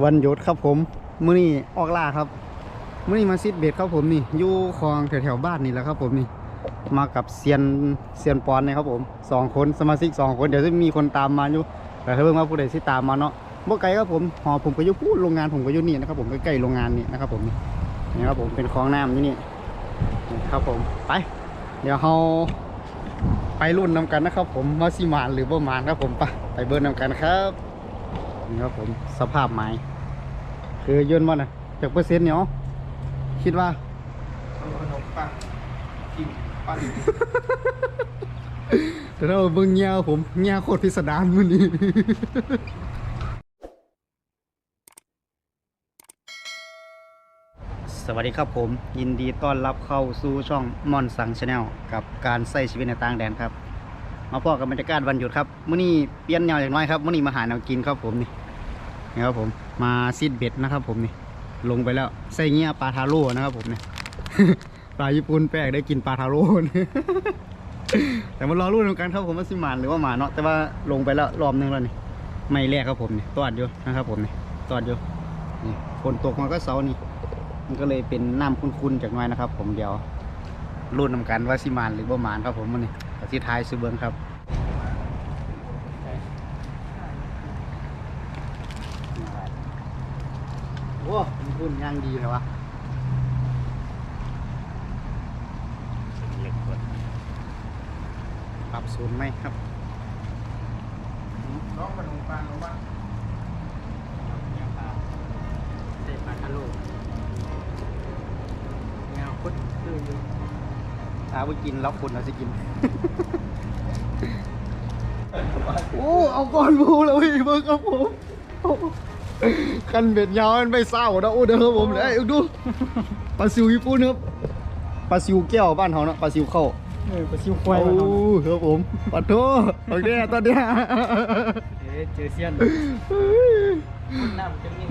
วันหยุดครับผมมื้อนี้ออกล่าครับมื้อนี้มาซิดเบ็ดครับผมนี่อยู่คลองแถวๆบ้านนี่แหละครับผมนี่ มากับเซียนเซียนปอนนะครับผมสองคนสมาชิกสองคนเดี๋ยวจะมีคนตามมาอยู่แต่ถ้าเพิ่งว่าผู้ใดที่ตามมาเนาะบ่ไกลครับผมหอผมก็อยู่พูดโรงงานผมก็อยู่นี่นะครับผมใกล้ๆโรงงานนี่นะครับผมนี่นี่ครับผมเป็นคลองน้ำนี่นี่ครับผมไป เดี๋ยวเราไปรุ่นนำกันนะครับผมว่าสิมานหรือบ่มานครับผมไปไปเบิร์นนำกันครับ นี่ครับผมสภาพไม้คือยนต์ว่าน่ะจากเปอร์เซ็นต์เนี่ยอ๋อคิดว่าเอาขนมปังกินปั้นแต่ถ้าเบิ่งเงี้ยผมเงี้ยโคตรพิสดารมื้อนี้สวัสดีครับผม ยินดีต้อนรับเข้าสู่ช่องมอนสังชาแนลกับการใช้ชีวิตในต่างแดนครับ มาพอกับบรรยากาศวันหยุดครับมื้อนี้เปลี่ยนแนวอย่างน้อยครับมื้อนี้มาหาแนวกินครับผมนี่ นี่ครับผมมาซีดเบ็ดนะครับ ผมนี่ลงไปแล้วใส่เงี้ยปลาทาโร่นะครับ ผมเนี่ยปลาญี่ปุ่นแปลกได้กินปลาทาโร่แต่มารอรุ่นกันครับผมว่าสิมานหรือว่าหมาเนาะแต่ว่าลงไปแล้วรอบนึงแล้วนี่ไม่แรกครับผมนี่ตอดอยู่นะครับ ผมนี่ตอดอยู่นี่ฝนตกมาก็เสานี่ มันก็เลยเป็นน้ำคุ้นๆจากน้อยนะครับ ผมเดี๋ยวรุ่นนำกันว่าสิมานหรือว่าหมานครับผมมันนี่ที่ท้ายซื้อเบิ้งครับโอ้คุ้นๆย่างดีเลยวะปรับศูนย์ไหมครับน้องขนมปังเอาวะเตะปาคาโลแนวคุดคืออยู่ถ้าไปกินแล้วคุณเราจะกิน โอ้ เอาก้อนบูแล้วพี่เบิ้งครับผม คันเบ็ดยาวมันไม่เศร้านะโอ้เด้อครับผมเลยดูปลาซิวญี่ปุ่นครับปลาซิวแก้วบ้านเขาเนาะปลาซิวเข้าเออไปซิวควายโอ้มาเนาะครับผมปัดโทโอเคตอนเนี้ยเอ๊ะเจอเซียน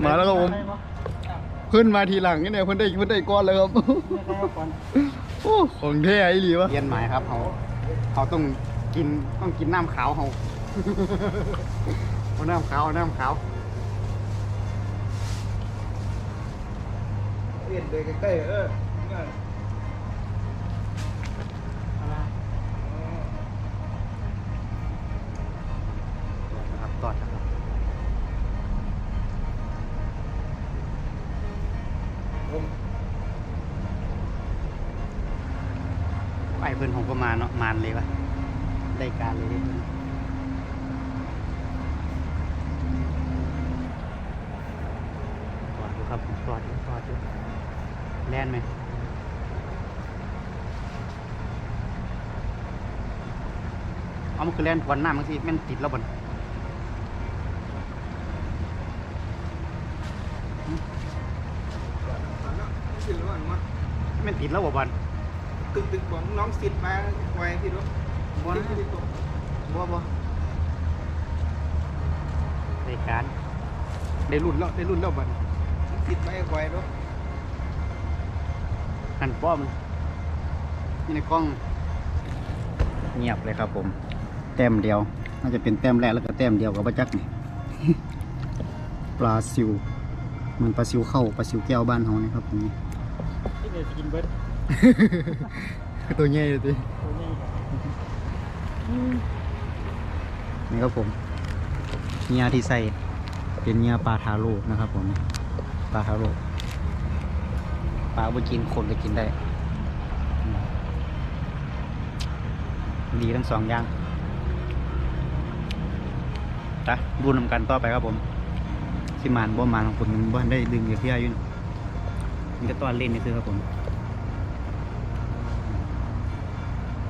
มาแล้วครับผมเพิ่นมาทีหลังนี่เนี่ยเพิ่นได้เพิ่นได้ก้อนเลยครับโอ้ของแท้ไอ้หลีวะเรียนหมายครับเขาเขาต้องกินต้องกินน้ำขาวเขาเอาน้ำขาวเอาน้ำขาว เนเด็กใกล้ๆเออเนี่ยนะครับตอดนะครับไอ้เพิ่อนของก็มาเนาะมานเลยวะได้การเลยเด้เพิ่นตอดอยู่ครับผมตอดอยู่ตอดอยู่ แล่นไหมเอามันคือแล่นทวนหน้ามันสิแม่นติดแล้วบนสิรู้ว่ามันแม่นติดแล้วบ่บอลตึกตึกของน้องสิทธิ์มาไว้ที่รู้บ่นะบ่บ่ได้การได้รุ่นแล้วได้รุ่นแล้วบอลสิทธิ์มาไว้รู้ หันป้อมนี่ในกล้องเงียบเลยครับผม แต้มเดียวน่าจะเป็นแต้มแรกแล้วก็แต้มเดียวกับประจักนี่ปลาซิวเหมือนปลาซิวเข้าปลาซิวแก้วบ้านเขานี่ครับผมนี่ที่เดี๋ยวจะกินเบิร์ดตัวใหญ่เลยติตัวนี้นี่ครับผมเงียที่ใส่เป็นเงียปลาทาโร่นะครับผมปลาทาโร่ ปลาเอาไปกินคนก็กินได้ ดีทั้งสองอย่างตะดูนำกันต่อไปครับผมสิมานบ่มานของผมมันบ่ทันได้ดึงอยู่ที่อายุนมันก็ตอนเล่นนี่คือครับผม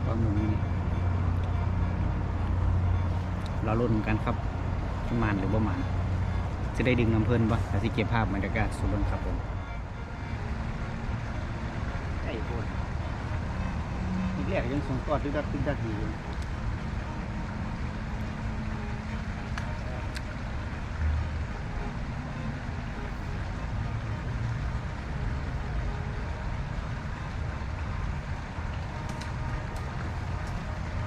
ก็หมุนนี่เราลุ้นกันครับประมาณหรือประมาณจะได้ดึงน้ำเพลินปะแต่ที่เก็บภาพบรรยากาศสุดลนครับผม ไอ้พวกอีกแรกยังส่งกอดดึกดักดึกดักอยู่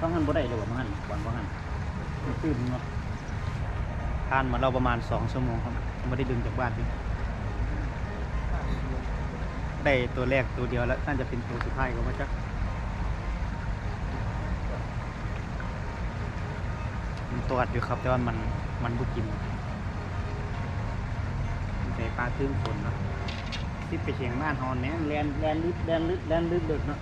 ต้องหันบ่ได้เลยว่ามันหันวันบ่หันตื่นเนาะทานมาเราประมาณสองชั่วโมงครับไม่ได้ดึงจากบ้านนี่ ได้ตัวแรกตัวเดียวแล้วน่าจะเป็นตัวสุดท้ายก็มาจักมันตรวจอยู่ครับ แต่ว่ามันมันบุกินมันใส่ปลาตื้มฝนเนาะที่ไปเชียงบ้านฮอนเนี่ยแลนแลนลึกแลนลึกแลนลึกเด็กเนาะ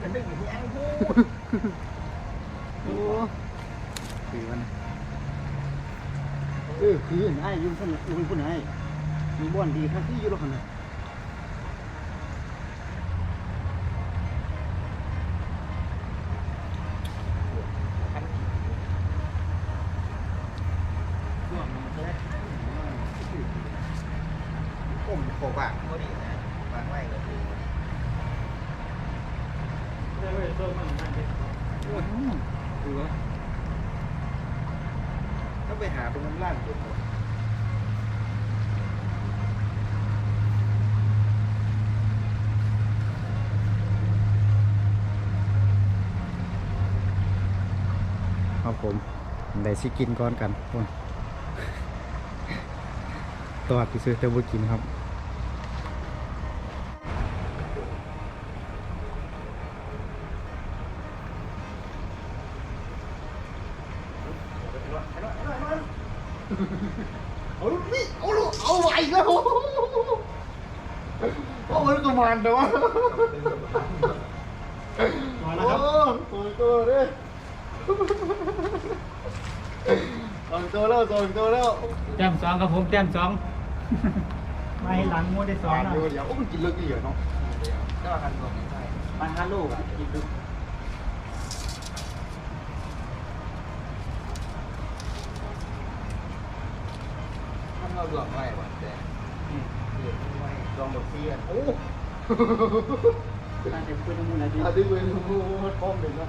กันดึงอยู่แองพูดโอ้คือมัน เออคือไอ้ยุ่งพุ่นยุ่งพุ่นไอ้มีบ่อนดีครับที่อยู่รอกนะช่วงมันจะได้ผมโผล่ปากก็ดีนะปากไว้ก็คือได้ไว้ตัวมันนั่นเด็กคือว่า ไปหาตรงนั้นล่างจุดหมดครับผมได้สิกินก่อนกันคนตัวที่ซื้อเต่บ่กินครับ เอาลูกนี่ เอาลูกเอาไหวแล้วโอ้มันก็มันแต่ว่ามาแล้วครับโอ้ตัวตัวเลยสองตัวแล้วสองตัวแล้วแต้มสองครับผมแต้มสองมาให้หลังมัวได้สองนะเดี๋ยวเดี๋ยวโอ้มันกินเลิกกี่เหรอเนาะก็หันตัวนี้ใช่มาฮัลโหลกินดูถ้าเราดวงไว้หวานแดงเดือดไว้ลอง ดอกเสียโอ้น่าจะเป็นมูลนิธิอาทิตย์เป็นมูดพร้อมเลยนะ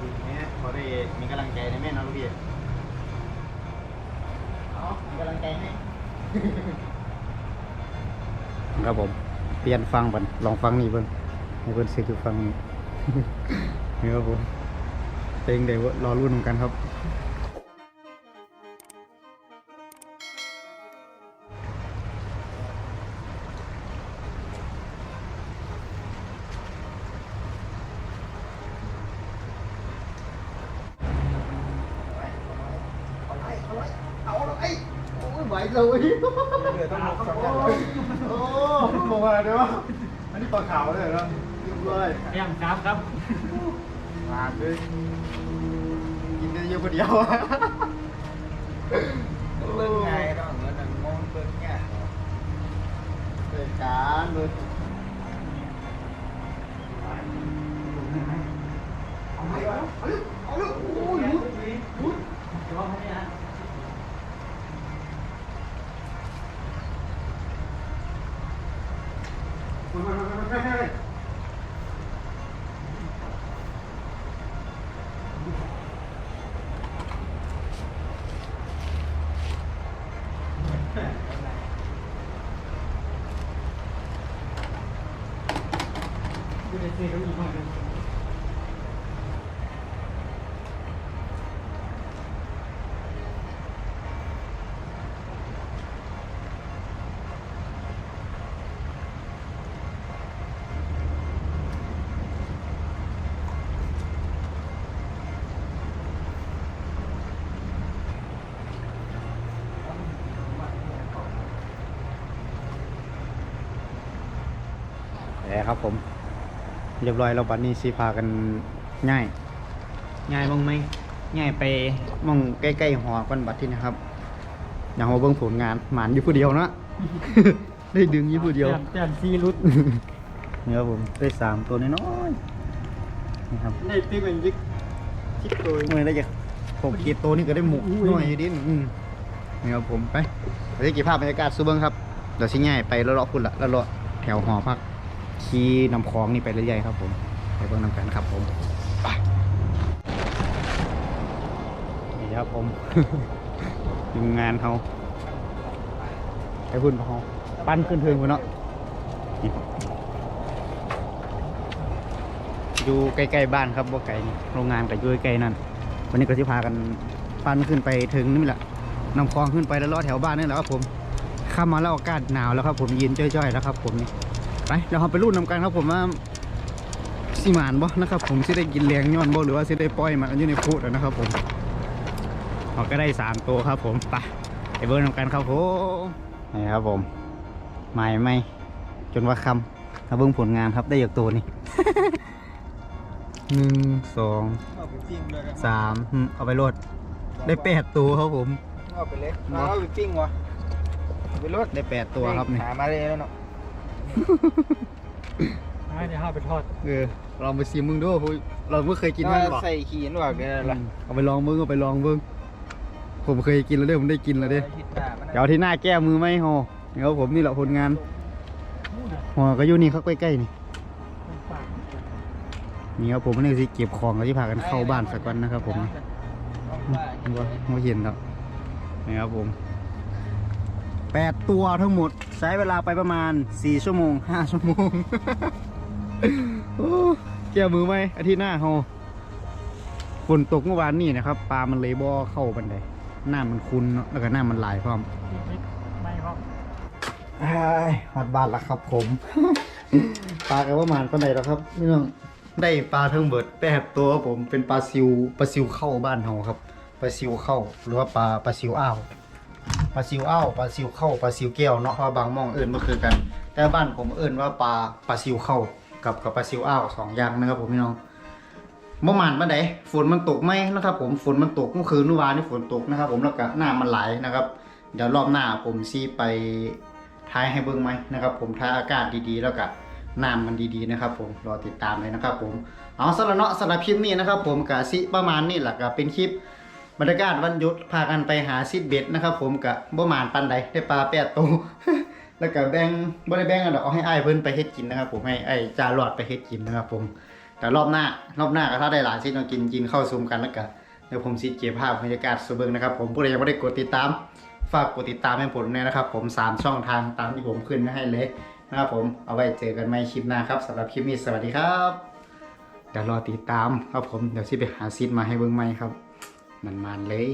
ดีแม่เขาได้มีกำลังใจในแม่นาะลูกพี่เอามีกำลังใจไหม ครับผม ปลี่ยนฟังบันลองฟังนี่เบิ่งให้เพิ่นสิคือฟังนี่ครับผมเพลงเดี๋ยวรอรุ่นขอนกันครับ วเลยเดือดต้องลงสองอย่างโอ้ลงมาเดี๋ยวอันนี้ปลาขาวเลยเหรอเรียบร้อยแต้มสามครับมาเลยกินได้เยอะคนเดียวเล่นไงเนาะเงินนั่งมองเบิ่งเนี่ยเกิดการเลยเอาเลยเอาเลยเอาเลยโอ้ยลุดลุดมามามามามา ดูได้เจอเขาอีกมากเลยแหละครับผม เรียบร้อยแล้วบัดนี้สิพากันง่าย ง่ายบ้างไหมง่ายไปหมองใกล้ๆหอก่อนบัดที่นะครับ อย่างเราเบิ่งผลงานหมานอยู่ผู้เดียวเนาะได้ดึงอยู่ผู้เดียว แต้มแต้มสี่รุดนี่ครับผมได้สามตัวน้อยๆนี่ครับได้ตีเป็นยิกชิดตัวเมื่อไรจะผมขีดตัวนี่ก็ได้หมุกน้อยอยู่ดิอืมนี่ครับผมไปเราจะเก็บภาพบรรยากาศสู้เบิ้งครับเดี๋ยวสิง่ายไปแล้วเลาะพุ่นละแล้วเลาะแถวหอพัก ขี่นำคลองนี่ไปเรื่อยๆครับผมไปเบิ่งนำกันครับผมไปนี่ครับผมทีมงานเขาไอ้พุ่นเขาปั้นขึ้นเทิงพุ่นเนาะอยู่ใกล้ๆบ้านครับบ่ไกลโรงงานก็อยู่ใกล้นั่นวันนี้ก็สิพากันปั้นขึ้นไปถึงนี่แหละนำคลองขึ้นไปแล้วลอดแถวบ้านนี่แหละครับผมข้ามมาแล้วอากาศหนาวแล้วครับผมยืนจ้อยๆแล้วครับผมนี่ ไปเดี๋ยวเราไปรุ่นนำกันครับผมว่าสิหมานบ่นะครับผมสิได้กินเลี้ยงย้อนบ่หรือว่าสิได้ปล่อยมันอยู่ในพูดนะครับผมเราก็ได้สามตัวครับผมไปไปเบิร์นำกันครับผมนี่ครับผมใหม่ไหมจนว่าคำถ้าเบิ่งผลงานครับได้อยากตัวนี่หนึ่งสองเอาไปปิ้งเลยนะสามอืมเอาไปโลดได้แปดตัวครับผมเอาไปเล็กเอาไปปิ้งวะเอาไปรถได้แปดตัวครับนี่หามาเลยแล้วเนาะ ให้เดี๋ยวเอาไปทอดเออลองไปซิมมึงดูคุยเราไม่เคยกินมันหรอกใส่ขีนว่ากันละเอาไปลองเบิ้งเอาไปลองเบิ้งผมเคยกินแล้วเด้อผมได้กินแล้วเด้คิดหน้ามันเดี๋ยวเอาที่หน้าแก้มือไหมฮอเดี๋ยวผมนี่แหละผลงานฮอก็อยู่นี่เขาใกล้ๆนี่เป็นปากนี่ครับผมนี่สิเก็บของแล้วที่พากันเข้าบ้านสักวันนะครับผมว่าว่าเห็นแล้วนี่ครับผม แปดตัวทั้งหมด ใช้เวลาไปประมาณสี่ชั่วโมงห้าชั่วโมงโอ้แก้มือไหมอาทิตย์หน้าฮอฝนตกเมื่อวานนี่นะครับปลามันเลยบ่เข้าบันไดหน้ามันคุ้นเนาะแล้วก็หน้ามันลายพร้อมนิดๆไม่พร้อมอ้ายฮอดบ้านแล้วครับผม ปลากันว่าหมานปานใดแล้วครับนี่น้องได้ปลาทั้งเบิดแปดตัวครับผมเป็นปลาซิวปลาซิวเข้าบ้านเฮาครับปลาซิวเข้าหรือว่าปลาปลาซิวอ้าว ปลาซิวอ้าวปลาซิวเข้าปลาซิวแก้วเนาะเพราะบางหมองเอื่นบ่คือกัน แต่บ้านผมเอื่นว่าปลาปลาซิวเข้ากับกับปลาซิวอ้าวสองอย่างนะครับผมพี่น้องบ่หมานปานใดฝนมันตกไหมนะครับผมฝนมันตกเมื่อคืนเมื่อวานนี่ฝนตกนะครับ ผมแล้วก็น้ำมันไหลนะครับ เดี๋ยวรอบหน้าผมซีไปท้ายให้เบิ่งไหมนะครับ ผมท้ายอากาศดีๆ แล้วก็น้ำมันดีๆนะครับ ผมรอติดตามเลยนะครับ ผมเอาสำหรับเนาะสำหรับคลิปนี้นะครับ ผมกะสิประมาณนี้แหละก็เป็นคลิป บรรยากาศวันหยุดพากันไปหาซิดเบ็ดนะครับ ผมกะบ่หมานปันใดได้ปลาแปดตัวแล้วก็แบ่งบ่ได้แบ่งกันดอกเอาให้อ้ายเพิ่นไปเฮ็ดกินนะครับ ผมให้ไอ้จารอดไปเฮ็ดกินนะครับผมแต่รอบหน้ารอบหน้าก็ถ้าได้หลานซิดมากินกินข้าวซุมกันแล้วก็เดี๋ยวผมสิเก็บภาพบรรยากาศสู่เบิงนะครับ ผมผู้ใดยังบ่ได้กดติดตาม ฝากกดติดตามให้ผมด้วยนะครับ ผม3ช่องทางตามที่ผมขึ้นให้เลยนะครับผมเอาไว้เจอกันใหม่คลิปหน้าครับสำหรับคลิปนี้สวัสดีครับเดี๋ยวรอติดตามครับผมเดี๋ยวสิไปหาซีดมาให้เบิ่งใหม่ครับ มันมาเลย